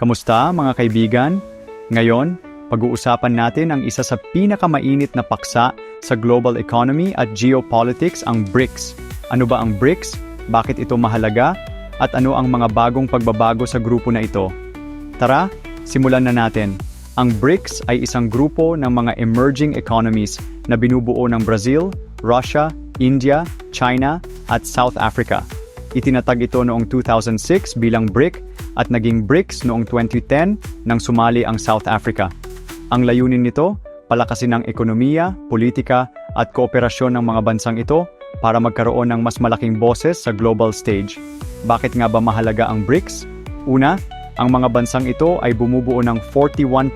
Kamusta mga kaibigan? Ngayon, pag-uusapan natin ang isa sa pinakamainit na paksa sa global economy at geopolitics, ang BRICS. Ano ba ang BRICS? Bakit ito mahalaga? At ano ang mga bagong pagbabago sa grupo na ito? Tara, simulan na natin. Ang BRICS ay isang grupo ng mga emerging economies na binubuo ng Brazil, Russia, India, China, at South Africa. Itinatag ito noong 2006 bilang BRIC at naging BRICS noong 2010 nang sumali ang South Africa. Ang layunin nito, palakasin ang ekonomiya, politika at kooperasyon ng mga bansang ito para magkaroon ng mas malaking boses sa global stage. Bakit nga ba mahalaga ang BRICS? Una, ang mga bansang ito ay bumubuo ng 41%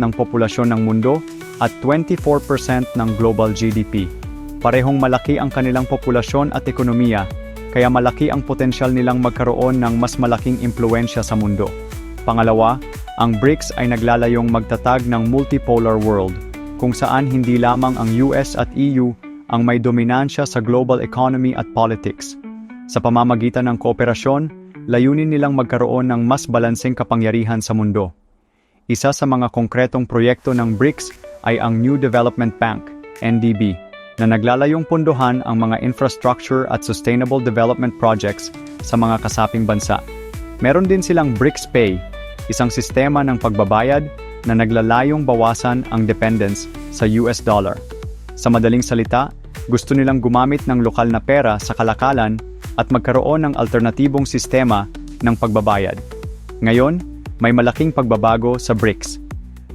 ng populasyon ng mundo at 24% ng global GDP. Parehong malaki ang kanilang populasyon at ekonomiya, kaya malaki ang potensyal nilang magkaroon ng mas malaking impluensya sa mundo. Pangalawa, ang BRICS ay naglalayong magtatag ng multipolar world, kung saan hindi lamang ang US at EU ang may dominansya sa global economy at politics. Sa pamamagitan ng kooperasyon, layunin nilang magkaroon ng mas balanseng kapangyarihan sa mundo. Isa sa mga konkretong proyekto ng BRICS ay ang New Development Bank, NDB, na naglalayong pundohan ang mga infrastructure at sustainable development projects sa mga kasaping bansa. Meron din silang BRICS Pay, isang sistema ng pagbabayad na naglalayong bawasan ang dependence sa US dollar. Sa madaling salita, gusto nilang gumamit ng lokal na pera sa kalakalan at magkaroon ng alternatibong sistema ng pagbabayad. Ngayon, may malaking pagbabago sa BRICS.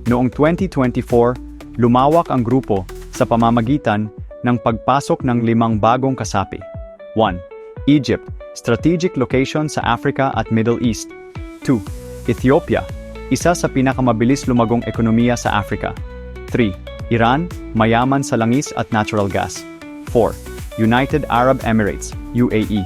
Noong 2024, lumawak ang grupo sa pamamagitan ng pagpasok ng limang bagong kasapi. 1. Egypt, strategic location sa Africa at Middle East. 2. Ethiopia, isa sa pinakamabilis lumagong ekonomiya sa Africa. 3. Iran, mayaman sa langis at natural gas. 4. United Arab Emirates, UAE,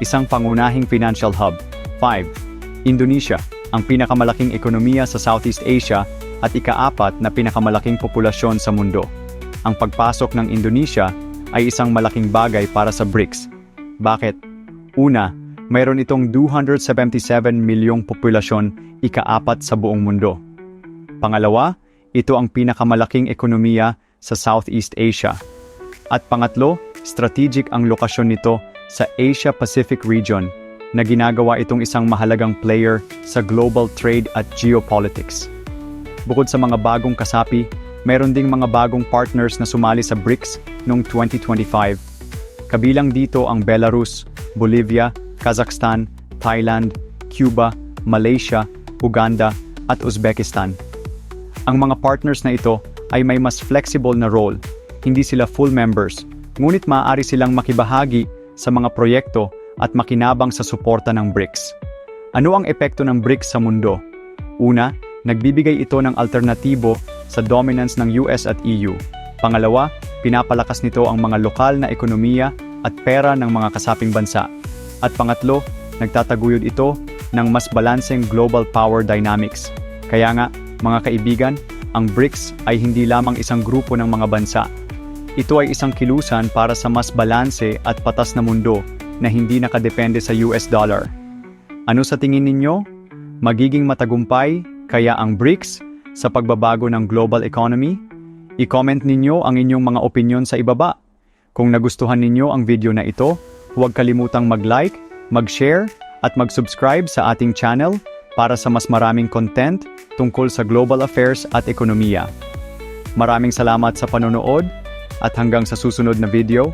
isang pangunahing financial hub. 5. Indonesia, ang pinakamalaking ekonomiya sa Southeast Asia at ikaapat na pinakamalaking populasyon sa mundo ang pagpasok ng Indonesia ay isang malaking bagay para sa BRICS. Bakit? Una, mayroon itong 277 milyong populasyon ikaapat sa buong mundo. Pangalawa, ito ang pinakamalaking ekonomiya sa Southeast Asia. At pangatlo, strategic ang lokasyon nito sa Asia-Pacific region na ginagawa itong isang mahalagang player sa global trade at geopolitics. Bukod sa mga bagong kasapi, Meron ding mga bagong partners na sumali sa BRICS noong 2025. Kabilang dito ang Belarus, Bolivia, Kazakhstan, Thailand, Cuba, Malaysia, Uganda, at Uzbekistan. Ang mga partners na ito ay may mas flexible na role, hindi sila full members, ngunit maaari silang makibahagi sa mga proyekto at makinabang sa suporta ng BRICS. Ano ang epekto ng BRICS sa mundo? Una, nagbibigay ito ng alternatibo sa dominance ng US at EU. Pangalawa, pinapalakas nito ang mga lokal na ekonomiya at pera ng mga kasaping bansa. At pangatlo, nagtataguyod ito ng mas balanseng global power dynamics. Kaya nga, mga kaibigan, ang BRICS ay hindi lamang isang grupo ng mga bansa. Ito ay isang kilusan para sa mas balanse at patas na mundo na hindi nakadepende sa US dollar. Ano sa tingin ninyo? Magiging matagumpay kaya ang BRICS sa pagbabago ng global economy? I-comment ninyo ang inyong mga opinion sa ibaba. Kung nagustuhan ninyo ang video na ito, huwag kalimutang mag-like, mag-share, at mag-subscribe sa ating channel para sa mas maraming content tungkol sa global affairs at ekonomiya. Maraming salamat sa panonood at hanggang sa susunod na video.